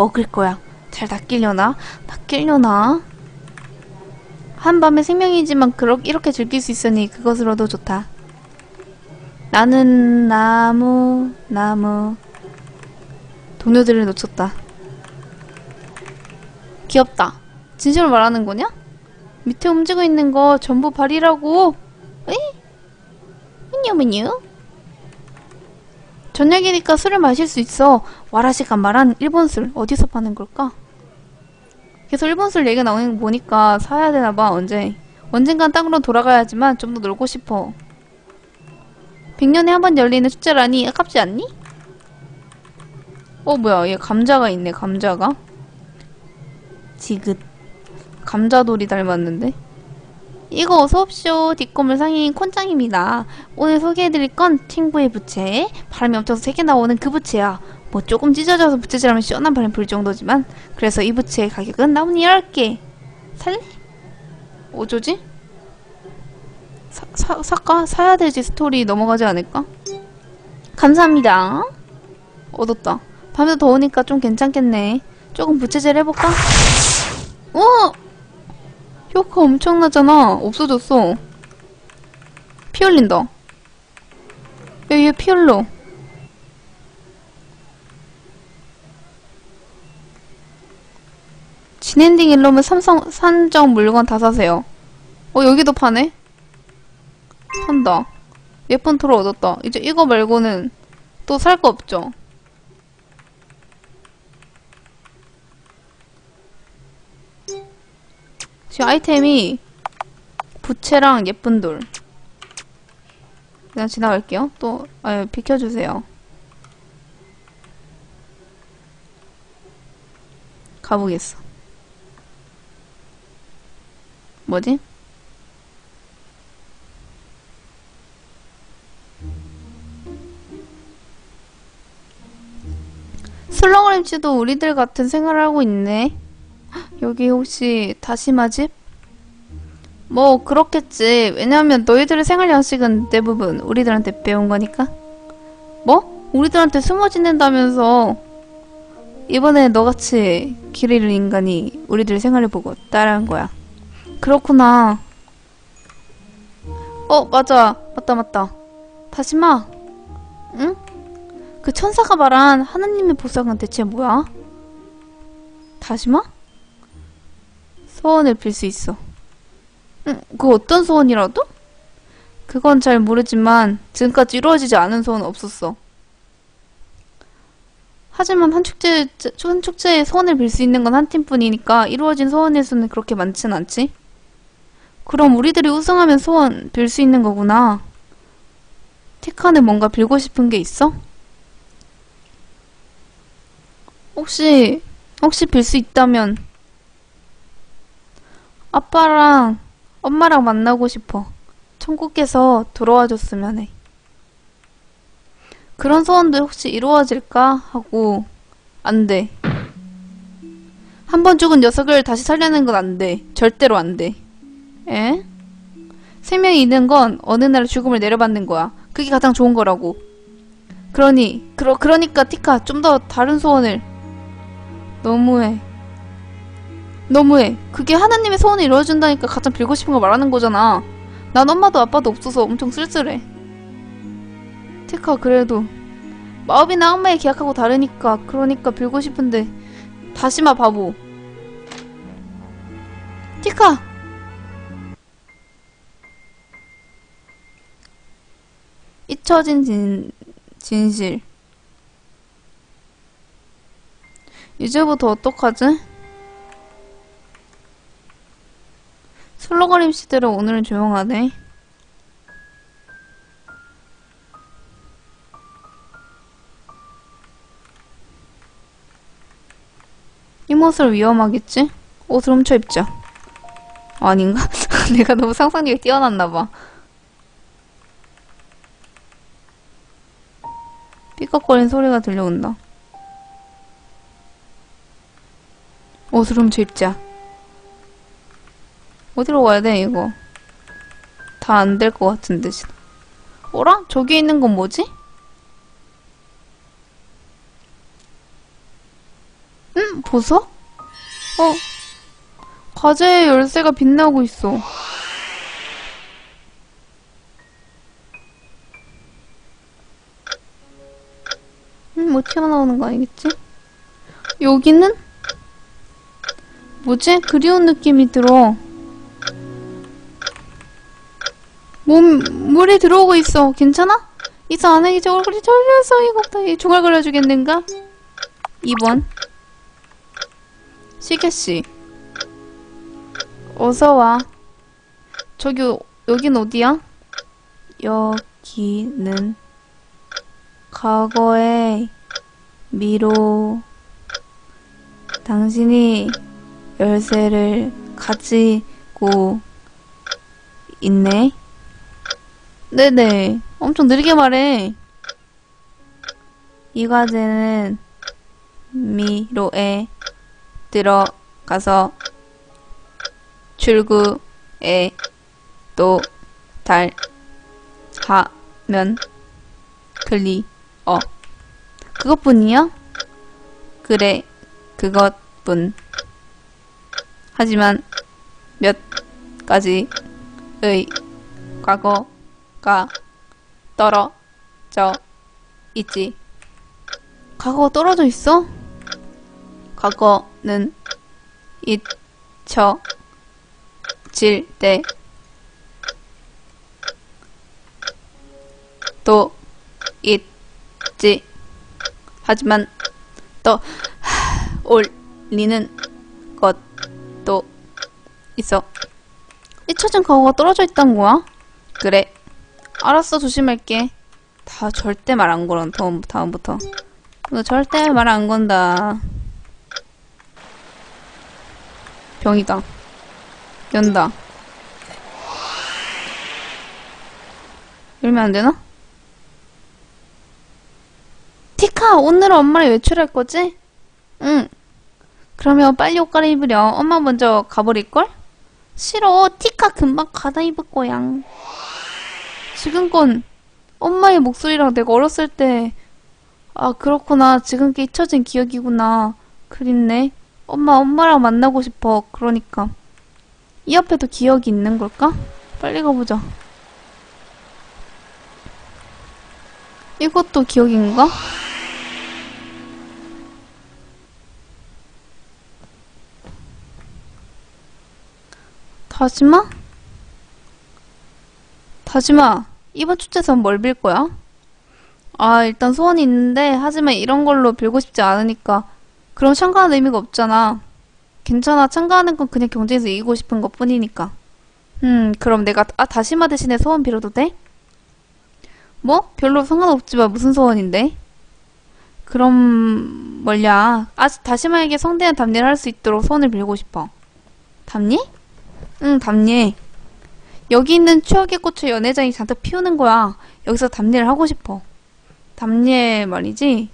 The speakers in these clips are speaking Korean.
먹을 거야. 잘 낚이려나? 낚이려나? 한밤의 생명이지만 그렇게 이렇게 즐길 수 있으니 그것으로도 좋다. 나는 나무, 나무. 동료들을 놓쳤다. 귀엽다. 진심으로 말하는 거냐? 밑에 움직이고 있는 거 전부 발이라고. 에이? 뭐냐면요? 저녁이니까 술을 마실 수 있어. 와라시가 말한 일본 술 어디서 파는 걸까? 계속 일본 술 얘기가 나오는 거 보니까 사야 되나봐 언제. 언젠간 땅으로 돌아가야지만 좀 더 놀고 싶어. 100년에 한 번 열리는 축제라니 아깝지 않니? 어 뭐야 얘 감자가 있네 감자가. 지긋. 감자돌이 닮았는데? 이거 어서옵쇼 뒷고물 상인 콘짱입니다. 오늘 소개해드릴 건 친구의 부채 바람이 엄청 세게 나오는 그 부채야. 뭐 조금 찢어져서 부채질하면 시원한 바람이 불 정도지만 그래서 이 부채의 가격은 나무니 10개 살래? 어쩌지? 사, 사, 살까? 사야 되지 스토리 넘어가지 않을까? 감사합니다. 얻었다. 밤에 더우니까 좀 괜찮겠네. 조금 부채질 해볼까? 어! 효과 엄청나잖아. 없어졌어. 피 흘린다. 야, 얘 피 흘러. 진엔딩 일로면 삼성, 산정 물건 다 사세요. 어, 여기도 파네? 산다. 예쁜 토를 얻었다. 이제 이거 말고는 또 살 거 없죠? 지금 아이템이 부채랑 예쁜 돌. 그냥 지나갈게요. 또, 아, 비켜주세요. 가보겠어. 뭐지? 슬렁그림씨도 우리들 같은 생활을 하고 있네. 여기 혹시 다시마 집? 뭐 그렇겠지. 왜냐면 너희들의 생활 양식은 대부분 우리들한테 배운 거니까. 뭐? 우리들한테 숨어 지낸다면서 이번에 너같이 길 잃은 인간이 우리들 생활을 보고 따라한 거야. 그렇구나. 어, 맞아. 맞다, 맞다. 다시마. 응? 그 천사가 말한 하나님의 보석은 대체 뭐야? 다시마? 소원을 빌 수 있어. 응, 그 어떤 소원이라도? 그건 잘 모르지만 지금까지 이루어지지 않은 소원은 없었어. 하지만 한 축제, 한 축제에 소원을 빌 수 있는 건 한 팀뿐이니까 이루어진 소원의 수는 그렇게 많진 않지? 그럼 우리들이 우승하면 소원 빌 수 있는 거구나. 티카는 뭔가 빌고 싶은 게 있어? 혹시, 혹시 빌 수 있다면 아빠랑 엄마랑 만나고 싶어. 천국에서 돌아와 줬으면 해. 그런 소원도 혹시 이루어질까? 하고 안 돼. 한 번 죽은 녀석을 다시 살려낸 건안 돼. 절대로 안 돼. 에? 생명이 있는 건 어느 날 죽음을 내려받는 거야. 그게 가장 좋은 거라고. 그러니, 그러, 그러니까 티카 좀 더 다른 소원을. 너무해. 너무해. 그게 하나님의 소원을 이루어준다니까 가장 빌고 싶은 거 말하는 거잖아. 난 엄마도 아빠도 없어서 엄청 쓸쓸해. 티카 그래도 마법이나 악마의 계약하고 다르니까 그러니까 빌고 싶은데 다시마 바보. 티카! 잊혀진 진, 진실. 이제부터 어떡하지? 슬로거림 씨들은 오늘은 조용하네. 이 모습 위험하겠지? 옷을 훔쳐 입자. 아닌가? 내가 너무 상상력이 뛰어났나봐. 삐걱거리는 소리가 들려온다. 옷을 훔쳐 입자. 어디로 가야 돼, 이거? 다 안 될 것 같은데, 지금. 어라? 저기 있는 건 뭐지? 응? 보석? 어? 과제의 열쇠가 빛나고 있어. 음, 뭐 튀어나오는 거 아니겠지? 여기는? 뭐지? 그리운 느낌이 들어. 몸, 물이 들어오고 있어. 괜찮아? 이사 안에 이제 얼굴이 절려서 이거. 이 종알 걸려주겠는가? 2번. 시계씨. 어서와. 저기, 여긴 어디야? 여기는 과거의 미로 당신이 열쇠를 가지고 있네. 네네. 엄청 느리게 말해. 이 과제는 미로에 들어가서 출구에 또 달하면 클리어. 그것뿐이야? 그래, 그것뿐. 하지만 몇 가지의 과거 가 떨어져 있지. 과거가 떨어져 있어? 과거는 잊혀질 때 또 있지. 하지만 또 올 리는 것도 있어. 잊혀진 과거가 떨어져 있단 거야? 그래. 알았어, 조심할게. 다 절대 말 안 걸어, 다음, 다음부터. 너 절대 말 안 건다. 병이다. 연다. 열면 안 되나? 티카, 오늘은 엄마를 외출할 거지? 응. 그러면 빨리 옷 갈아입으려. 엄마 먼저 가버릴걸? 싫어. 티카 금방 가다 입을 거야. 지금 건 엄마의 목소리랑 내가 어렸을 때, 아, 그렇구나. 지금 게 잊혀진 기억이구나. 그립네. 엄마, 엄마랑 만나고 싶어. 그러니까. 이 앞에도 기억이 있는 걸까? 빨리 가보자. 이것도 기억인가? 다시마? 다시마, 이번 축제에선 뭘 빌 거야? 아, 일단 소원이 있는데, 하지만 이런 걸로 빌고 싶지 않으니까. 그럼 참가하는 의미가 없잖아. 괜찮아, 참가하는 건 그냥 경쟁에서 이기고 싶은 것 뿐이니까. 음, 그럼 내가, 아, 다시마 대신에 소원 빌어도 돼? 뭐? 별로 상관없지만 무슨 소원인데? 그럼, 뭘냐. 아, 다시마에게 성대한 답례를 할 수 있도록 소원을 빌고 싶어. 답례? 응, 답례. 여기 있는 추억의 꽃을 연회장이 잔뜩 피우는 거야. 여기서 답례를 하고 싶어. 답례 말이지?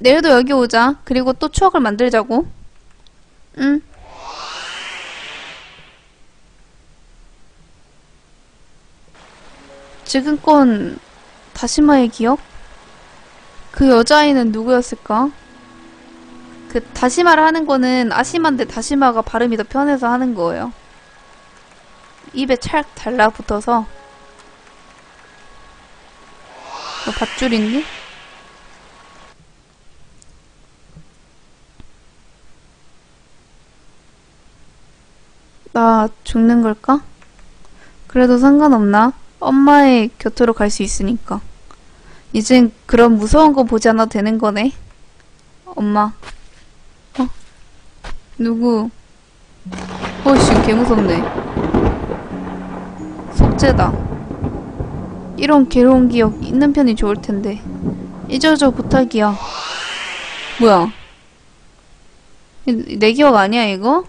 내일도 여기 오자. 그리고 또 추억을 만들자고. 응. 지금껏 다시마의 기억? 그 여자아이는 누구였을까? 그 다시마를 하는 거는 아시마인데 다시마가 발음이 더 편해서 하는 거예요. 입에 찰 달라붙어서 뭐 밧줄인데? 나 죽는 걸까? 그래도 상관없나? 엄마의 곁으로 갈 수 있으니까. 이젠 그런 무서운 거 보지 않아도 되는 거네. 엄마. 어? 누구? 어씨, 개무섭네. 속죄다. 이런 괴로운 기억 있는 편이 좋을 텐데. 잊어줘 부탁이야. 뭐야? 이- 내 기억 아니야, 이거?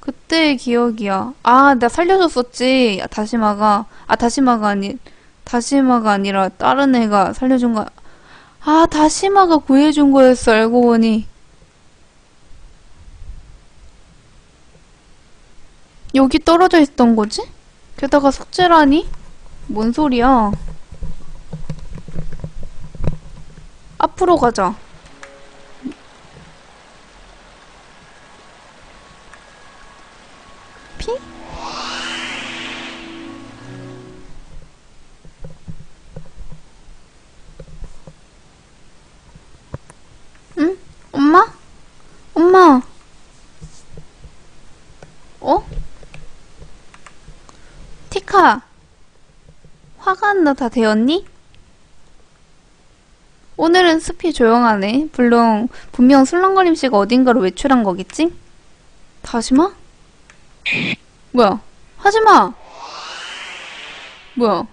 그때의 기억이야. 아, 나 살려줬었지. 다시마가. 아, 다시마가 아니, 다시마가 아니라 다른 애가 살려준 거야. 아, 다시마가 구해준 거였어, 알고 보니. 여기 떨어져 있던 거지? 게다가 숙제라니? 뭔 소리야? 앞으로 가자. 피? 티카! 화가 안나다 되었니? 오늘은 숲이 조용하네. 물론 분명 술렁거림 씨가 어딘가로 외출한 거겠지? 다시마? 뭐야? 하지마! 뭐야?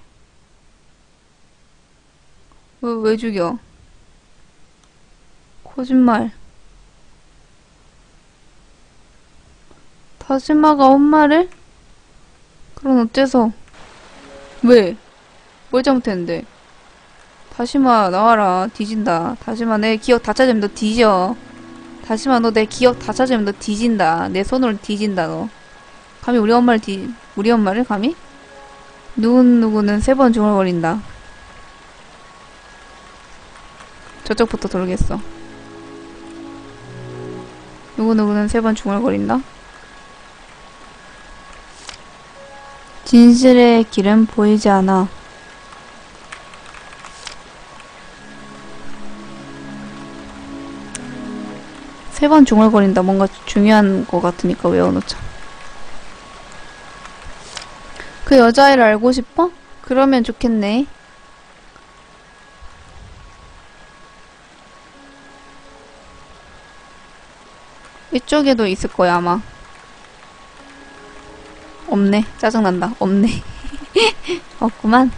왜, 왜 죽여? 거짓말. 다시마가 엄마를? 그럼 어째서? 왜? 뭘 잘못했는데? 다시마 나와라 뒤진다 다시마 내 기억 다 찾으면 너 뒤져 다시마 너 내 기억 다 찾으면 너 뒤진다 내 손으로 뒤진다 너 감히 우리 엄마를 뒤 우리 엄마를 감히? 누구누구는 세 번 중얼거린다 저쪽부터 돌겠어 누구누구는 세 번 중얼거린다 진실의 길은 보이지 않아 세 번 중얼거린다. 뭔가 중요한 것 같으니까 외워놓자. 그 여자아이를 알고 싶어? 그러면 좋겠네. 이쪽에도 있을 거야, 아마. 없네. 짜증난다. 없네. 없구만.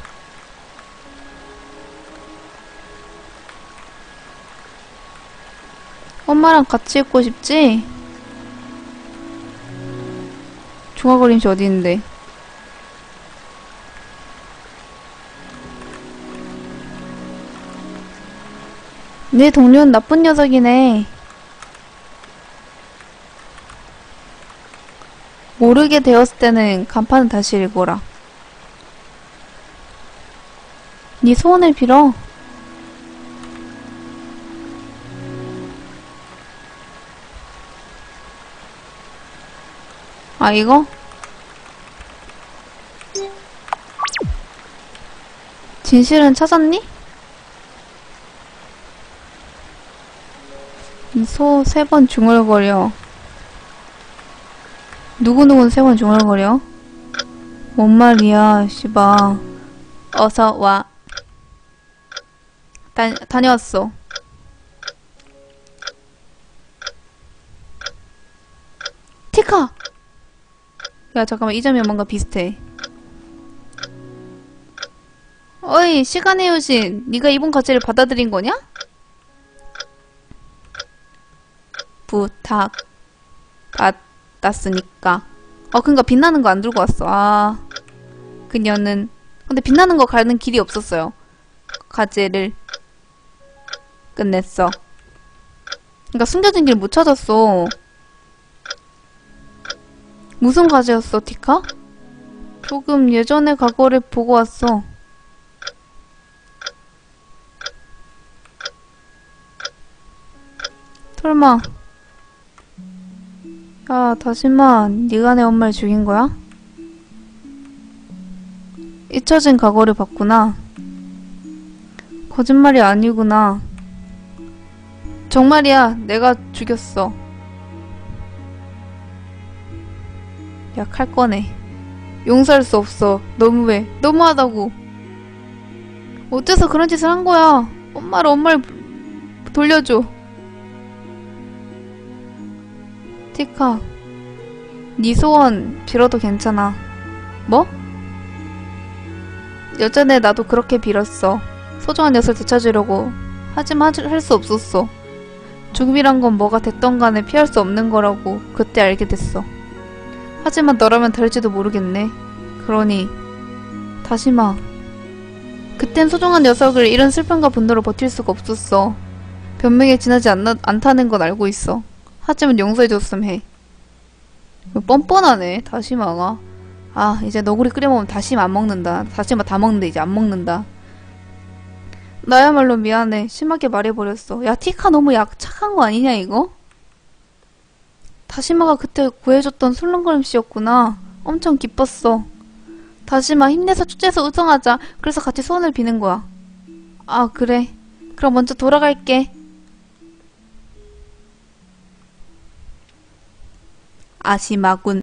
엄마랑 같이 있고 싶지? 중화거림씨 어디 있는데? 내 동료는 나쁜 녀석이네. 모르게 되었을 때는 간판을 다시 읽어라. 네 소원을 빌어. 아, 이거? 진실은 찾았니? 소세 번 중얼거려. 누구누구는 세번 중얼거려? 뭔 말이야, 씨바. 어서 와. 다, 다녀왔어. 티카! 야 잠깐만 이 장면 뭔가 비슷해 어이 시간의 여신 네가 이번 과제를 받아들인 거냐? 부탁 받았으니까. 어 그니까 빛나는 거 안 들고 왔어. 아. 그녀는. 근데 빛나는 거 가는 길이 없었어요. 과제를 끝냈어. 그니까 숨겨진 길 못 찾았어. 무슨 과제였어, 티카? 조금 예전의 과거를 보고 왔어. 설마 야, 다시마, 네가 내 엄마를 죽인 거야? 잊혀진 과거를 봤구나. 거짓말이 아니구나. 정말이야, 내가 죽였어. 야, 칼 꺼내. 용서할 수 없어. 너무해. 너무하다고. 어째서 그런 짓을 한 거야? 엄마를 엄마를 돌려줘. 티카. 네 소원 빌어도 괜찮아. 뭐? 여전에 나도 그렇게 빌었어. 소중한 녀석을 되찾으려고. 하지만 할 수 없었어. 죽음이란 건 뭐가 됐던 간에 피할 수 없는 거라고 그때 알게 됐어. 하지만 너라면 다를지도 모르겠네. 그러니 다시 마. 그땐 소중한 녀석을 이런 슬픔과 분노로 버틸 수가 없었어. 변명에 지나지 않나, 않다는 건 알고 있어. 하지만 용서해줬음 해. 뻔뻔하네 다시마가. 아 이제 너구리 끓여 먹으면 다시마 안 먹는다. 다시마 다 먹는데 이제 안 먹는다. 나야말로 미안해. 심하게 말해버렸어. 야 티카 너무 약 착한 거 아니냐 이거? 다시마가 그때 구해줬던 술렁거림 씨였구나. 엄청 기뻤어. 다시마 힘내서 축제에서 우승하자. 그래서 같이 소원을 비는 거야. 아 그래. 그럼 먼저 돌아갈게. 아시마군.